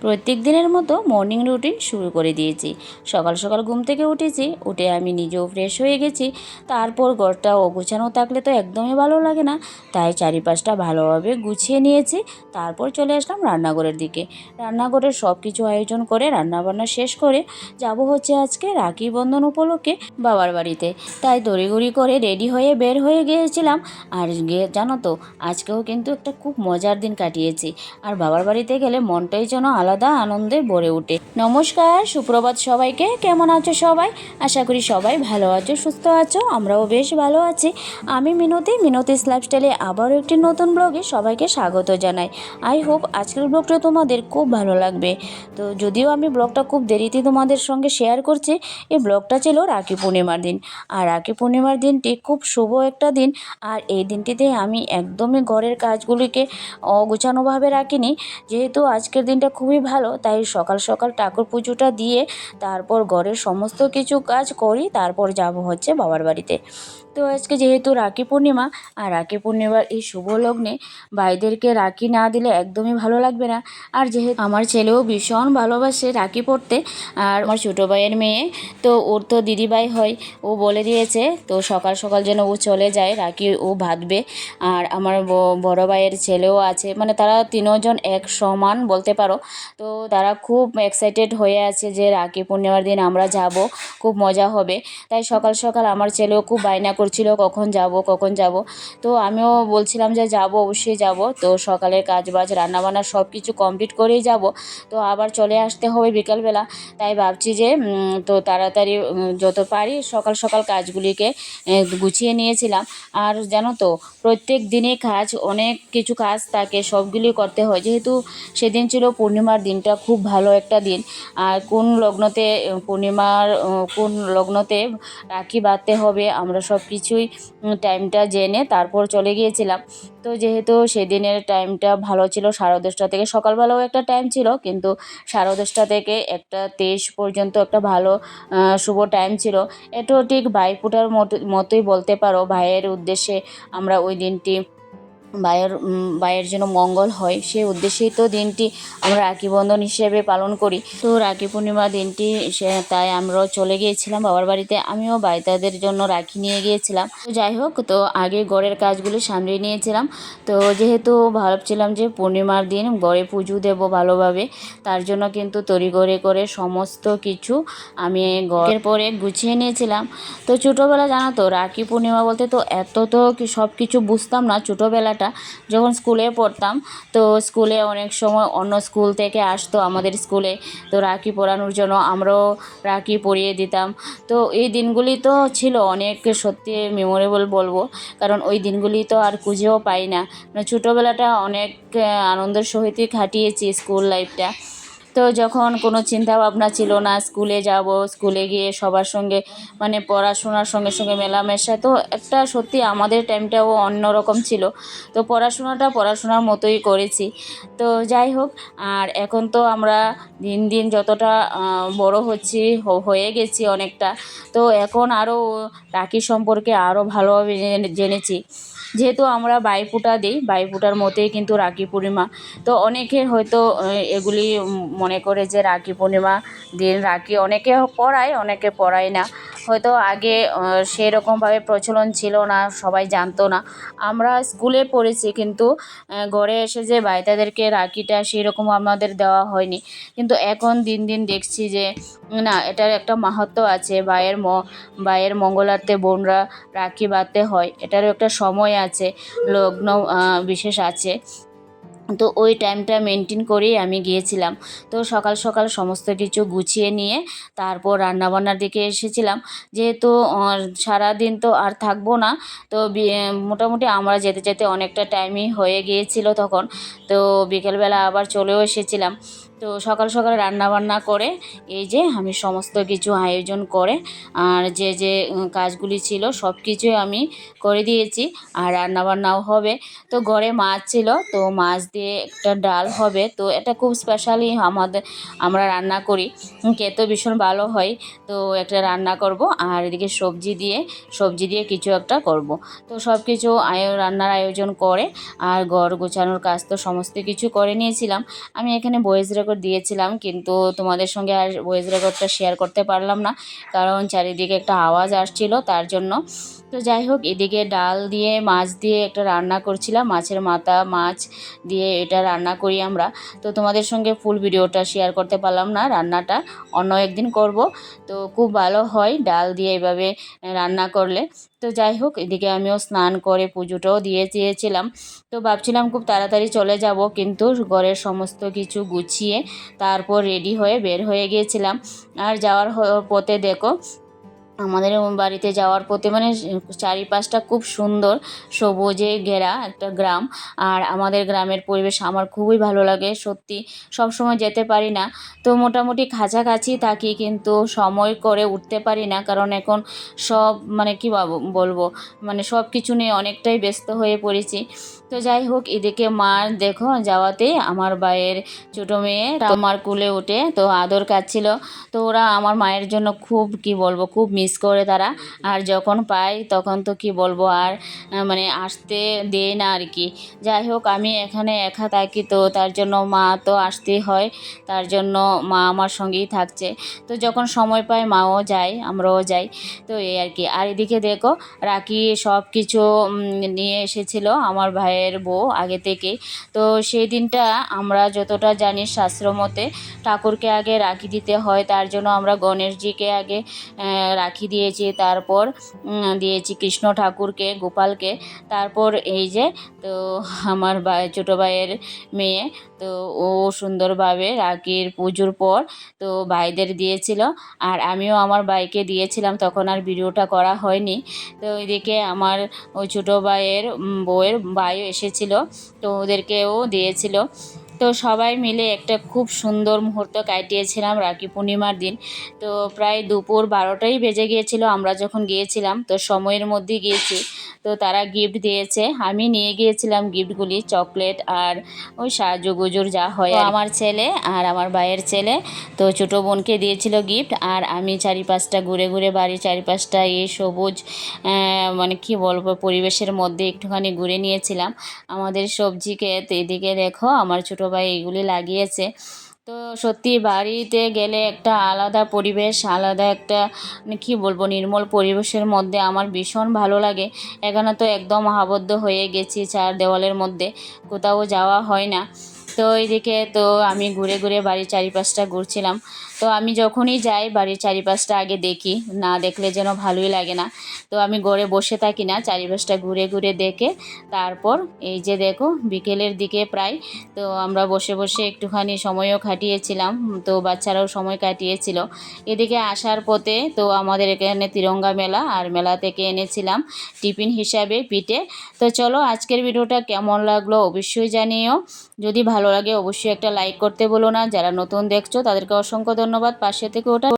প্রত্যেক দিনের মতো মর্নিং রুটিন শুরু করে দিয়েছি। সকাল সকাল ঘুম থেকে উঠেছি, উঠে আমি নিজেও ফ্রেশ হয়ে গেছি। তারপর ঘরটা অগুছানো থাকলে তো একদমই ভালো লাগে না। তাই চারিপাশটা ভালোভাবে গুছিয়ে নিয়েছি। তারপর চলে আসলাম রান্নাঘরের দিকে। রান্নাঘরের সব কিছু আয়োজন করে রান্নাবান্না শেষ করে যাব হচ্ছে আজকে রাখি বন্ধন উপলক্ষে বাবার বাড়িতে। তাই তড়িঘড়ি করে রেডি হয়ে বের হয়ে গিয়েছিলাম। আর গিয়ে জানো তো, আজকেও কিন্তু একটা খুব মজার দিন কাটিয়েছি। আর বাবার বাড়িতে গেলে মনটাই যেন আলাদা আনন্দে ভরে ওঠে। নমস্কার, সুপ্রভাত সবাইকে। কেমন আছো সবাই? আশা করি সবাই ভালো আছো, সুস্থ আছো, আমরাও বেশ ভালো আছি। আমি মিনতি মিনতি লাইফস্টাইলে আবারও একটি নতুন ব্লগে সবাইকে স্বাগত জানাই। আই হোপ আজকের ব্লগটা তোমাদের খুব ভালো লাগবে। তো যদিও আমি ব্লগটা খুব দেরিতে তোমাদের সঙ্গে শেয়ার করছি, এই ব্লগটা ছিল রাখি পূর্ণিমার দিন। আর রাখি পূর্ণিমার দিনটি খুব শুভ একটা দিন। আর এই দিনটিতে আমি একদমই ঘরের কাজগুলিকে অগোছানোভাবে রাখিনি। যেহেতু আজকের দিনটা খুবই ভালো। তাই সকাল সকাল ঠাকুর পুজোটা দিয়ে তারপর ঘরের সমস্ত কিছু কাজ করি, তারপর যাব হচ্ছে বাবার বাড়িতে। তো আজকে যেহেতু রাখি পূর্ণিমা, আর রাখি পূর্ণিমার এই শুভ লগ্নে ভাইদেরকে রাখি না দিলে একদমই ভালো লাগবে না। আর যেহেতু আমার ছেলেও ভীষণ ভালোবাসে রাখি পড়তে, আর আমার ছোটো ভাইয়ের মেয়ে, তো ওর তো দিদিভাই হয়, ও বলে দিয়েছে, তো সকাল সকাল যেন ও চলে যায়, রাখি ও বাঁধবে আর আমার বড় ভাইয়ের ছেলেও আছে মানে তারা তিনজন এক সমান বলতে পারো। তো তারা খুব এক্সাইটেড হয়ে আছে যে রাখি পূর্ণিমার দিন আমরা যাব, খুব মজা হবে। তাই সকাল সকাল আমার ছেলেও খুব বায়না করছিল, কখন যাব কখন যাব। তো আমিও বলছিলাম যে যাব, অবশ্যই যাব। তো সকালের কাজ বাজ রান্নাবান্না সব কিছু কমপ্লিট করেই যাব। তো আবার চলে আসতে হবে বিকালবেলা। তাই ভাবছি যে তো তাড়াতাড়ি যত পারি সকাল সকাল কাজগুলিকে গুছিয়ে নিয়েছিলাম। আর জানো তো, প্রত্যেক দিনে কাজ, অনেক কিছু কাজ থাকে, সবগুলি করতে হয়। যেহেতু সেদিন ছিল পূর্ণিমার দিনটা খুব ভালো একটা দিন। আর কোন লগ্নতে পূর্ণিমার কোন লগ্নতে রাখি বাঁধতে হবে, আমরা সব কিছুই টাইমটা জেনে তারপর চলে গিয়েছিলাম। তো যেহেতু সেদিনের টাইমটা ভালো ছিল, সাড়ে দশটা থেকে সকালবেলাও একটা টাইম ছিল, কিন্তু সাড়ে দশটা থেকে একটা তেইশ পর্যন্ত একটা ভালো শুভ টাইম ছিল। এটাও ঠিক ভাইফোঁটার মতো, মতোই বলতে পারো, ভাইয়ের উদ্দেশ্যে আমরা ওই দিনটি ভাইয়ের ভাইয়ের যেন মঙ্গল হয়। সেই উদ্দেশ্যেই তো দিনটি আমরা রাখি বন্ধন হিসেবে পালন করি। তো রাখি পূর্ণিমা দিনটি সে, তাই আমরাও চলে গিয়েছিলাম বাবার বাড়িতে। আমিও বাইতাদের জন্য রাখি নিয়ে গিয়েছিলাম। তো যাই হোক, তো আগে ঘরের কাজগুলি সামলে নিয়েছিলাম। তো যেহেতু ভাবছিলাম যে পূর্ণিমার দিন গড়ে পুজো দেবো ভালোভাবে, তার জন্য কিন্তু তড়িঘড়ি করে সমস্ত কিছু আমি গড়ের পরে গুছিয়ে নিয়েছিলাম। তো ছোটোবেলা জানো তো, রাখি পূর্ণিমা বলতে তো এত তো সব কিছু বুঝতাম না। ছোটোবেলাটা যখন স্কুলে পড়তাম, তো স্কুলে অনেক সময় অন্য স্কুল থেকে আসতো আমাদের স্কুলে। তো রাখি পড়ানোর জন্য আমরাও রাখি পরিয়ে দিতাম। তো এই দিনগুলি তো ছিল অনেক সত্যি মেমোরেবল বলব, কারণ ওই দিনগুলি তো আর খুঁজেও পাই না। মানে ছোটোবেলাটা অনেক আনন্দের সহিতই কাটিয়েছি স্কুল লাইফটা তো যখন কোনো চিন্তা ভাবনা ছিল না, স্কুলে যাব, স্কুলে গিয়ে সবার সঙ্গে মানে পড়াশোনার সঙ্গে সঙ্গে মেলামেশা তো একটা সত্যি আমাদের টাইমটাও অন্যরকম ছিল। তো পড়াশোনাটা পড়াশোনার মতোই করেছি। তো যাই হোক, আর এখন তো আমরা দিন দিন যতটা বড় হচ্ছি হয়ে গেছি অনেকটা। তো এখন আরও রাখি সম্পর্কে আরও ভালোভাবে জেনে- জেনেছি। যেহেতু আমরা বাইফোঁটা দিই, বাইফোঁটার মতোই কিন্তু রাখি পূর্ণিমা তো অনেকের হয়তো এগুলি মনে করে যে রাখি পূর্ণিমা দিন রাখি অনেকে পড়ায় অনেকে পড়ায় না। হয়তো আগে সেরকমভাবে প্রচলন ছিল না, সবাই জানতো না। আমরা স্কুলে পড়েছি কিন্তু ঘরে এসে যে বাইতাদেরকে রাখিটা সেরকম আমাদের দেওয়া হয়নি। কিন্তু এখন দিন দিন দেখছি যে, না, এটার একটা মাহাত্ম আছে। ভাইয়ের ম, ভাইয়ের মঙ্গলার্থে বোনরা রাখি বাঁধতে হয়। এটারও একটা সময় আছে, লগ্ন বিশেষ আছে। তো ওই টাইমটা মেনটেন করেই আমি গিয়েছিলাম। তো সকাল সকাল সমস্ত কিছু গুছিয়ে নিয়ে তারপর রান্নাবান্নার দিকে এসেছিলাম। যেহেতু সারাদিন তো আর থাকব না, তো মোটামুটি আমরা যেতে যেতে অনেকটা টাইমই হয়ে গিয়েছিল তখন। তো বিকেলবেলা আবার চলেও এসেছিলাম। তো সকাল সকাল রান্নাবান্না করে এই যে আমি সমস্ত কিছু আয়োজন করে আর যে যে কাজগুলি ছিল সব কিছুই আমি করে দিয়েছি আর রান্নাবান্নাও হবে। তো ঘরে মাছ ছিল, তো মাছ দিয়ে একটা ডাল হবে। তো এটা খুব স্পেশালি আমাদের আমরা রান্না করি। খেতে ভীষণ ভালো হয়। তো একটা রান্না করব আর এদিকে সবজি দিয়ে সবজি দিয়ে কিছু একটা করব। তো সব কিছু রান্নার আয়োজন করে আর ঘর গোছানোর কাজ তো সমস্ত কিছু করে নিয়েছিলাম। আমি এখানে ভয়েস রেকর্ড রেকর্ড দিয়েছিলাম, কিন্তু তোমাদের সঙ্গে আর ভয়েস রেকর্ডটা শেয়ার করতে পারলাম না, কারণ চারিদিকে একটা আওয়াজ আসছিল তার জন্য। তো যাই হোক, এদিকে ডাল দিয়ে মাছ দিয়ে একটা রান্না করছিলাম, মাছের মাথা, মাছ দিয়ে এটা রান্না করি আমরা। তো তোমাদের সঙ্গে ফুল ভিডিওটা শেয়ার করতে পারলাম না, রান্নাটা অন্য একদিন করব। তো খুব ভালো হয় ডাল দিয়ে এভাবে রান্না করলে। তো যাই হোক, এদিকে আমিও স্নান করে পুজোটাও দিয়ে চেয়েছিলাম। তো ভাবছিলাম খুব তাড়াতাড়ি চলে যাব, কিন্তু ঘরের সমস্ত কিছু গুছিয়ে তারপর রেডি হয়ে বের হয়ে গিয়েছিলাম। আর যাওয়ার পথে দেখো আমাদের বাড়িতে যাওয়ার পথে মানে চারিপাশটা খুব সুন্দর, সবুজে ঘেরা একটা গ্রাম। আর আমাদের গ্রামের পরিবেশ আমার খুবই ভালো লাগে, সত্যি সব সময় যেতে পারি না। তো মোটামুটি কাছাকাছি থাকি কিন্তু সময় করে উঠতে পারি না, কারণ এখন সব মানে কী বলব মানে সব কিছু নিয়ে অনেকটাই ব্যস্ত হয়ে পড়েছি। তো যাই হোক, এদিকে মার দেখো যাওয়াতে আমার ভাইয়ের ছোটো মেয়ে আমার কুলে উঠে তো আদর কাচ্ছিল তো ওরা আমার মায়ের জন্য খুব, কি বলব, খুব মিস করে তারা। আর যখন পাই তখন তো কি বলব আর মানে আসতে দেয় না আর কি। যাই হোক, আমি এখানে একা থাকি তো তার জন্য মা তো আসতেই হয়। তার জন্য মা আমার সঙ্গেই থাকছে। তো যখন সময় পায় মাও যায়, আমরাও যাই। তো এই আর কি। আর এদিকে দেখো, রাখি সব কিছু নিয়ে এসেছিল আমার ভাইয়ের বউ আগে থেকে তো সেই দিনটা আমরা যতটা জানি শাস্ত্র মতে ঠাকুরকে আগে রাখি দিতে হয়, তার জন্য আমরা গণেশজিকে আগে রাখি দিয়েছি, তারপর দিয়েছি কৃষ্ণ ঠাকুরকে, গোপালকে, তারপর এই যে, তো আমার ভাই ছোটো ভাইয়ের মেয়ে, তো ও সুন্দরভাবে রাখির পুজোর পর, তো ভাইদের দিয়েছিল, আর আমিও আমার ভাইকে দিয়েছিলাম, তখন আর ভিডিওটা করা হয়নি। তো ওইদিকে আমার ওই ছোটো ভাইয়ের বউয়ের ভাইও এসেছিল তো ওদেরকেও দিয়েছিল। তো সবাই মিলে একটা খুব সুন্দর মুহূর্ত কাটিয়েছিলাম রাখি পূর্ণিমার দিন। তো প্রায় দুপুর বারোটাই বেজে গিয়েছিল আমরা যখন গিয়েছিলাম তো সময়ের মধ্যে গিয়েছি। তো তারা গিফট দিয়েছে আমি নিয়ে গিয়েছিলাম গিফটগুলি চকলেট আর ওই সাজুগুজুর যা হয় আমার ছেলে আর আমার ভাইয়ের ছেলে তো ছোটো বোনকে দিয়েছিল গিফট আর আমি চারিপাশটা ঘুরে ঘুরে বাড়ির চারিপাশটা এই সবুজ মানে কি বলব পরিবেশের মধ্যে একটুখানি ঘুরে নিয়েছিলাম। আমাদের সবজি ক্ষেত এদিকে দেখো আমার ছোটো ভাই এগুলি লাগিয়েছে। তো সত্যি বাড়িতে গেলে একটা আলাদা পরিবেশ, আলাদা একটা কি কী বলব, নির্মল পরিবেশের মধ্যে আমার ভীষণ ভালো লাগে। এখানে তো একদম আবদ্ধ হয়ে গেছি চার দেওয়ালের মধ্যে, কোথাও যাওয়া হয় না। তো এইদিকে তো আমি ঘুরে ঘুরে বাড়ির চারিপাশটা ঘুরছিলাম। তো আমি যখনই যাই, বাড়ির চারিপাশটা আগে দেখি। না দেখলে যেন ভালোই লাগে না। তো আমি গড়ে বসে থাকি না, চারিপাশটা ঘুরে ঘুরে দেখে। তারপর এই যে দেখো, বিকেলের দিকে প্রায়। তো আমরা বসে বসে একটুখানি সময়ও কাটিয়েছিলাম। তো বাচ্চারাও সময় কাটিয়েছিল। এদিকে আসার পথে তো আমাদের এখানে তিরঙ্গা মেলা, আর মেলা থেকে এনেছিলাম টিফিন হিসাবে পিঠে। তো চলো আজকের ভিডিওটা কেমন লাগল অবশ্যই জানিও। যদি ভালো লাগে অবশ্যই একটা লাইক করতে বলো না। যারা নতুন দেখছ তাদেরকে অসংখ্য ধন্যবাদ পাশে থেকে ওটা